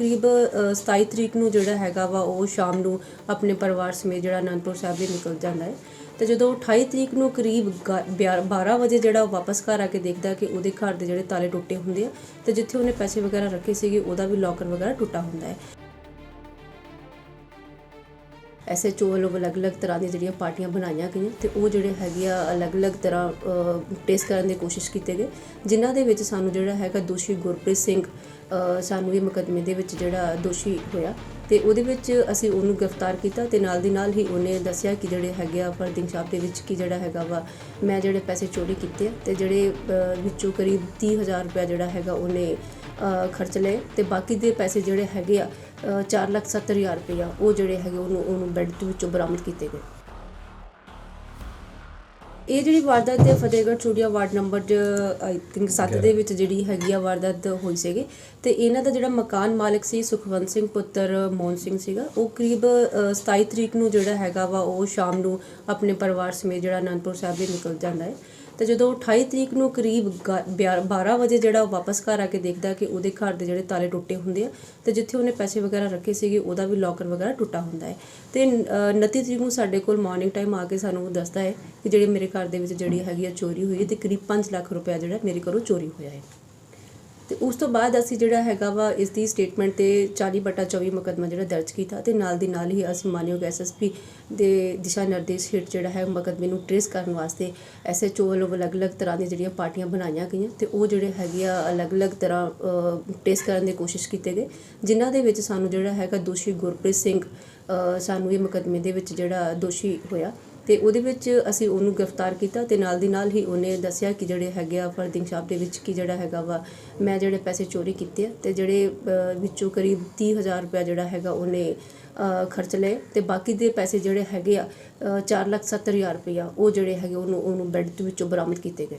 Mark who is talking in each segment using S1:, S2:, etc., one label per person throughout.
S1: ਕਰੀਬ ਅ, 27 ਤਰੀਕ ਨੂੰ ਜਿਹੜਾ ਹੈਗਾ ਵਾ ਉਹ ਸ਼ਾਮ ਨੂੰ ਆਪਣੇ ਪਰਿਵਾਰ ਸਮੇਤ ਜਿਹੜਾ ਅਨੰਦਪੁਰ ਸਾਹਿਬ ਲਈ ਨਿਕਲ ਜਾਂਦਾ ਹੈ। ਤੇ ਜਦੋਂ 28 ਤਰੀਕ ਨੂੰ ਕਰੀਬ ਗਾ- ਬਿਆ- 12 ਵਜੇ ਜਿਹੜਾ ਉਹ ਵਾਪਸ ਘਰ ਆ ਕੇ ਦੇਖਦਾ ਕਿ ਉਹਦੇ ਘਰ ਦੇ ਜਿਹੜੇ ਤਾਲੇ ਟੁੱਟੇ ਹੁੰਦੇ ਆ ਤੇ ਜਿੱਥੇ ਉਹਨੇ ਪੈਸੇ ਵਗੈਰਾ ਰੱਖੇ ਸੀਗੇ ਉਹਦਾ ਵੀ ਲੋਕਰ ਵਗੈਰਾ ਟੁੱਟਾ ਹੁੰਦਾ ਹੈ। ਐਸਐਚਓ ਵੱਲੋਂ ਅਲੱਗ-ਅਲੱਗ ਤਰ੍ਹਾਂ ਦੀਆਂ ਜਿਹੜੀਆਂ ਪਾਰਟੀਆਂ ਬਣਾਈਆਂ ਗਈਆਂ ਤੇ ਉਹ ਜਿਹੜੇ ਹੈਗੇ ਆ ਅਲੱਗ-ਅਲੱਗ ਤਰ੍ਹਾਂ ਟੈਸਟ ਕਰਨ ਦੀ ਕੋਸ਼ਿਸ਼ ਕੀਤੇ ਗਏ, ਜਿਨ੍ਹਾਂ ਦੇ ਵਿੱਚ ਸਾਨੂੰ ਜਿਹੜਾ ਹੈਗਾ ਦੋਸ਼ੀ ਗੁਰਪ੍ਰੀਤ ਸਿੰਘ ਸਾਨੂੰ ਵੀ ਮੁਕੱਦਮੇ ਦੇ ਵਿੱਚ ਜਿਹੜਾ ਦੋਸ਼ੀ ਹੋਇਆ। ਤੇ ਉਹਦੇ ਵਿੱਚ ਅਸੀਂ ਉਹਨੂੰ ਗ੍ਰਿਫਤਾਰ ਕੀਤਾ ਤੇ ਨਾਲ ਦੀ ਨਾਲ ਹੀ ਉਹਨੇ ਦੱਸਿਆ ਕਿ ਜਿਹੜੇ ਹੈਗੇ ਆ ਫਰਦਿੰਗ ਸ਼ਾਪ ਦੇ ਵਿੱਚ ਕੀ ਜਿਹੜਾ ਹੈਗਾ ਵਾ, ਮੈਂ ਜਿਹੜੇ ਪੈਸੇ ਚੋਰੀ ਕੀਤੇ ਆ ਤੇ ਜਿਹੜੇ ਵਿੱਚੋਂ ਕਰੀਬ 30000 ਰੁਪਏ ਜਿਹੜਾ ਹੈਗਾ ਉਹਨੇ ਖਰਚ ਲਏ ਤੇ ਬਾਕੀ ਦੇ ਪੈਸੇ ਜਿਹੜੇ ਹੈਗੇ ਆ 470000 ਰੁਪਇਆ ਉਹ ਜਿਹੜੇ ਹੈਗੇ ਉਹਨੂੰ ਉਹਨੂੰ ਬੈੱਡ ਦੇ ਵਿੱਚੋਂ ਬਰਾਮਦ ਕੀਤੇ ਗਏ। ਇਹ ਜਿਹੜੀ ਵਾਰਦਾਤ ਹੈ Fatehgarh Churian ward number I think 7 ਦੇ ਵਿੱਚ ਜਿਹੜੀ ਹੈਗੀ ਆ ਵਾਰਦਾਤ ਹੋਈ ਸੀਗੀ। ਤੇ ਇਹਨਾਂ ਦਾ ਜਿਹੜਾ ਮਕਾਨ ਮਾਲਕ ਸੀ ਸੁਖਵੰਤ ਸਿੰਘ ਪੁੱਤਰ ਮੋਹਨ ਸਿੰਘ ਸੀਗਾ ਉਹ ਕਰੀਬ ਅ, 27 ਤਰੀਕ ਨੂੰ ਜਿਹੜਾ ਹੈਗਾ ਵਾ ਉਹ ਸ਼ਾਮ ਨੂੰ ਆਪਣੇ ਪਰਿਵਾਰ ਸਮੇਤ ਜਿਹੜਾ ਅਨੰਦਪੁਰ ਸਾਹਿਬ ਲਈ ਨਿਕਲ ਜਾਂਦਾ ਹੈ। ਤੇ ਜਦੋਂ 28 ਤਰੀਕ ਨੂੰ ਕਰੀਬ ਗਾ- ਬਿਆ- 12 ਵਜੇ ਜਿਹੜਾ ਉਹ ਵਾਪਸ ਘਰ ਆ ਕੇ ਦੇਖਦਾ ਕਿ ਉਹਦੇ ਘਰ ਦੇ ਜਿਹੜੇ ਤਾਲੇ ਟੁੱਟੇ ਹੁੰਦੇ ਆ ਤੇ ਜਿੱਥੇ ਉਹਨੇ ਪੈਸੇ ਵਗੈਰਾ ਰੱਖੇ ਸੀਗੇ ਉਹਦਾ ਵੀ ਲੋਕਰ ਵਗੈਰਾ ਟੁੱਟਾ ਹੁੰਦਾ ਹੈ। ਤੇ ਅ, 29 ਤਰੀਕ ਨੂੰ ਸਾਡੇ ਕੋਲ ਮਾਰਨਿੰਗ ਟਾਈਮ ਆ ਕੇ ਸਾਨੂੰ ਦੱਸਦਾ ਹੈ ਕਿ ਜਿਹੜੇ ਮੇਰੇ ਘਰ ਦੇ ਵਿੱਚ ਜਿਹੜੀ ਹੈਗੀ ਆ ਚੋਰੀ ਹੋਈ ਹੈ ਤੇ ਕਰੀਬ 5 ਲੱਖ ਰੁਪਏ ਜਿਹੜਾ ਮੇਰੇ ਘਰੋਂ ਚੋਰੀ ਹੋਇਆ ਹੈ। ਤੇ ਉਸ ਤੋਂ ਬਾਅਦ ਅਸੀਂ ਜਿਹੜਾ ਹੈਗਾ ਵਾ ਇਸ ਦੀ ਸਟੇਟਮੈਂਟ ਤੇ 40 ਬਟਾ 24 ਮੁਕੱਦਮਾ ਜਿਹੜਾ ਦਰਜ ਕੀਤਾ ਤੇ ਨਾਲ ਦੀ ਨਾਲ ਹੀ ਅਸੀਂ ਮਾਨਯੋਗ ਐਸਐਸਪੀ ਦੇ ਦਿਸ਼ਾ ਨਿਰਦੇਸ਼ ਹੇਠ ਜਿਹੜਾ ਹੈ ਮੁਕੱਦਮੇ ਨੂੰ ਟ੍ਰੇਸ ਕਰਨ ਵਾਸਤੇ ਐਸਐਚਓ ਵੱਲੋਂ ਅਲੱਗ-ਅਲੱਗ ਤਰ੍ਹਾਂ ਦੀਆਂ ਜਿਹੜੀਆਂ ਪਾਰਟੀਆਂ ਬਣਾਈਆਂ ਗਈਆਂ ਤੇ ਉਹ ਜਿਹੜੇ ਹੈਗੇ ਆ ਅਲੱਗ-ਅਲੱਗ ਤਰ੍ਹਾਂ ਟ੍ਰੇਸ ਕਰਨ ਦੀ ਕੋਸ਼ਿਸ਼ ਕੀਤੇ ਗਏ, ਜਿਨ੍ਹਾਂ ਦੇ ਵਿੱਚ ਸਾਨੂੰ ਜਿਹੜਾ ਹੈਗਾ ਦੋਸ਼ੀ ਗੁਰਪ੍ਰੀਤ ਸਿੰਘ ਸਾਨੂੰ ਇਹ ਮੁਕੱਦਮੇ ਦੇ ਵਿੱਚ ਜਿਹੜਾ ਦੋਸ਼ੀ ਹੋਇਆ। ਤੇ ਉਹਦੇ ਵਿੱਚ ਅਸੀਂ ਉਹਨੂੰ ਗ੍ਰਿਫਤਾਰ ਕੀਤਾ ਤੇ ਨਾਲ ਦੀ ਨਾਲ ਹੀ ਉਹਨੇ ਦੱਸਿਆ ਕਿ ਜਿਹੜੇ ਹੈਗੇ ਆ ਫਰਦਿੰਗ ਸ਼ਾਪ ਦੇ ਵਿੱਚ ਕੀ ਜਿਹੜਾ ਹੈਗਾ ਵਾ ਮੈਂ ਜਿਹੜੇ ਪੈਸੇ ਚੋਰੀ ਕੀਤੇ ਆ ਤੇ ਜਿਹੜੇ ਵਿੱਚੋਂ ਕਰੀਬ 30000 ਰੁਪਏ ਜਿਹੜਾ ਹੈਗਾ ਉਹਨੇ ਖਰਚ ਲਏ ਤੇ ਬਾਕੀ ਦੇ ਪੈਸੇ ਜਿਹੜੇ ਹੈਗੇ ਆ 470000 ਰੁਪਇਆ ਉਹ ਜਿਹੜੇ ਹੈਗੇ ਉਹਨੂੰ ਉਹਨੂੰ ਬੈੱਡ ਦੇ ਵਿੱਚੋਂ ਬਰਾਮਦ ਕੀਤੇ ਗਏ।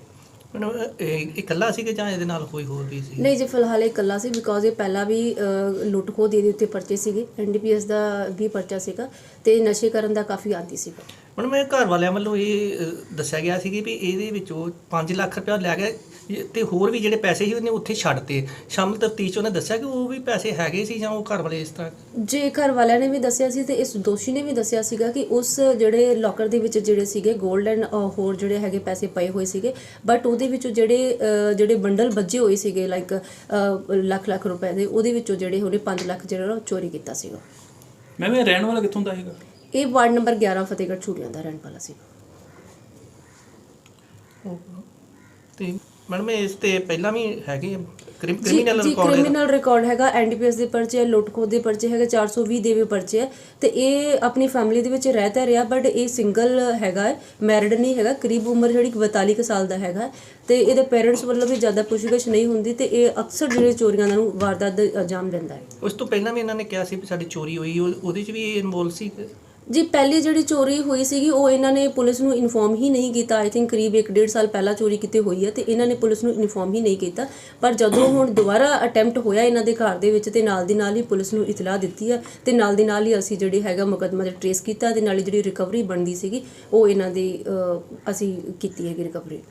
S2: ਇਕੱਲਾ ਸੀ ਕਿ ਜਾਂ ਇਹਦੇ ਨਾਲ ਕੋਈ ਹੋਰ ਵੀ ਸੀ?
S1: ਨਹੀਂ ਜੀ ਫਿਲਹਾਲ ਇਕੱਲਾ ਸੀ ਬਿਕੋਜ਼ ਇਹ ਪਹਿਲਾਂ ਵੀ ਅ, ਲੁੱਟ ਖੋਹ ਦੇ ਦੇ ਉੱਤੇ ਪਰਚੇ ਸੀਗੇ ਐਨਡੀਪੀਐਸ ਦਾ ਵੀ ਪਰਚਾ ਸੀਗਾ ਤੇ ਨਸ਼ੇ ਕਰਨ ਦਾ ਕਾਫੀ ਆਦੀ ਸੀਗਾ।
S2: ਹੁਣ ਮੈਂ ਘਰ ਵਾਲਿਆਂ ਵੱਲੋਂ ਇਹ ਅ, ਦੱਸਿਆ ਗਿਆ ਸੀ ਕਿ ਵੀ ਇਹਦੇ ਵਿੱਚੋਂ 5 ਲੱਖ ਰੁਪਏ ਲੈ ਗਿਆ ਤੇ ਹੋਰ ਵੀ ਜਿਹੜੇ ਪੈਸੇ ਸੀ ਉਹਨੇ ਉੱਥੇ ਛੱਡਤੇ। ਸ਼ਾਮਲ ਤਫਤੀਸ਼ ਉਹਨੇ ਦੱਸਿਆ ਕਿ ਉਹ ਵੀ ਪੈਸੇ ਹੈਗੇ ਸੀ ਜਾਂ ਉਹ ਘਰ ਵਾਲੇ ਇਸ ਤਰ੍ਹਾਂ
S1: ਜੇ ਘਰ ਵਾਲਿਆਂ ਨੇ ਵੀ ਦੱਸਿਆ ਸੀ ਤੇ ਇਸ ਦੋਸ਼ੀ ਨੇ ਵੀ ਦੱਸਿਆ ਸੀਗਾ ਕਿ ਉਸ ਜਿਹੜੇ ਲੋਕਰ ਦੇ ਵਿੱਚ ਜਿਹੜੇ ਸੀਗੇ 골ਡ ਐਂਡ ਹੋਰ ਜਿਹੜੇ ਹੈਗੇ ਪੈਸੇ ਪਏ ਹੋਏ ਸੀਗੇ ਬਟ ਉਹਦੇ ਵਿੱਚੋਂ ਜਿਹੜੇ ਜਿਹੜੇ ਬੰਡਲ ਵੱਜੇ ਹੋਏ ਸੀਗੇ ਲਾਈਕ ਲੱਖ ਲੱਖ ਰੁਪਏ ਦੇ ਉਹਦੇ ਵਿੱਚੋਂ ਜਿਹੜੇ ਉਹਨੇ 5 ਲੱਖ ਜਿਹੜਾ ਉਹ ਚੋਰੀ ਕੀਤਾ ਸੀਗਾ।
S3: ਮੈਂ ਵੀ ਰਹਿਣ ਵਾਲਾ ਕਿੱਥੋਂ ਦਾ ਹੈਗਾ?
S1: ਇਹ ਵਾਰਡ ਨੰਬਰ 11 ਫਤਿਹਗੜ੍ਹ ਚੂੜੀਆਂ ਦਾ ਰਹਿਣ ਵਾਲਾ ਸੀ।
S2: ਤੇ ਮੈਡਮ ਇਸ ਤੇ ਪਹਿਲਾਂ ਵੀ ਹੈਗੇ ਕ੍ਰਿਮੀਨਲ ਰਿਕਾਰਡ
S1: ਕ੍ਰਿਮੀਨਲ ਰਿਕਾਰਡ ਹੈਗਾ ਐਨਡੀਪੀਐਸ ਦੇ ਪਰਚੇ ਲੁੱਟਖੋ ਦੇ ਪਰਚੇ ਹੈਗੇ 420 ਦੇ ਵੀ ਪਰਚੇ ਹੈ। ਤੇ ਇਹ ਆਪਣੀ ਫੈਮਿਲੀ ਦੇ ਵਿੱਚ ਰਹਿ ਤਾਂ ਰਿਹਾ ਬਟ ਇਹ ਸਿੰਗਲ ਹੈਗਾ ਮੈਰਿਡ ਨਹੀਂ ਹੈਗਾ ਕਰੀਬ ਉਮਰ ਜਿਹੜੀ 42 ਕੁ ਸਾਲ ਦਾ ਹੈਗਾ ਹੈ। ਤੇ ਇਹਦੇ ਪੇਰੈਂਟਸ ਵੱਲੋਂ ਵੀ ਜ਼ਿਆਦਾ ਪੁੱਛਗਿੱਛ ਨਹੀਂ ਹੁੰਦੀ ਤੇ ਇਹ ਅਕਸਰ ਜਿਹੜੇ ਚੋਰੀਆਂ ਨੂੰ ਵਾਰਦਾਤ ਦਾ ਅੰਜਾਮ ਦਿੰਦਾ ਹੈ।
S2: ਉਸ ਤੋਂ ਪਹਿਲਾਂ ਵੀ ਇਹਨਾਂ ਨੇ ਕਿਹਾ ਸੀ ਵੀ ਸਾਡੀ ਚੋਰੀ ਹੋਈ ਉਹ- ਉਹਦੇ 'ਚ ਵੀ ਇਨਵੋਲ ਸੀ?
S1: ਜੀ, ਪਹਿਲੀ ਜਿਹੜੀ ਚੋਰੀ ਹੋਈ ਸੀਗੀ, ਉਹ ਇਹਨਾਂ ਨੇ ਪੁਲਿਸ ਨੂੰ ਇਨਫੋਰਮ ਹੀ ਨਹੀਂ ਕੀਤਾ। ਆਈ ਥਿੰਕ ਕਰੀਬ 1.5 ਸਾਲ ਪਹਿਲਾਂ ਚੋਰੀ ਕਿਤੇ ਹੋਈ ਹੈ ਤੇ ਇਹਨਾਂ ਨੇ ਪੁਲਿਸ ਨੂੰ ਇਨਫੋਰਮ ਹੀ ਨਹੀਂ ਕੀਤਾ। ਪਰ ਜਦੋਂ ਹੁਣ ਦੁਬਾਰਾ ਅਟੈਂਪਟ ਹੋਇਆ ਇਹਨਾਂ ਦੇ ਘਰ ਦੇ ਵਿੱਚ ਤੇ ਨਾਲ ਦੀ ਨਾਲ ਹੀ ਪੁਲਿਸ ਨੂੰ ਇਤਲਾਹ ਦਿੱਤੀ ਹੈ ਤੇ ਨਾਲ ਦੀ ਨਾਲ ਹੀ ਅਸੀਂ ਜਿਹੜੀ ਹੈਗਾ ਮੁਕੱਦਮਾ ਦੇ ਟ੍ਰੇਸ ਕੀਤਾ ਤੇ ਨਾਲ ਹੀ ਜਿਹੜੀ ਰਿਕਵਰੀ ਬਣਦੀ ਸੀਗੀ, ਉਹ ਇਹਨਾਂ ਦੀ ਅਸੀਂ ਕੀਤੀ ਹੈਗੀ ਰਿਕਵਰੀ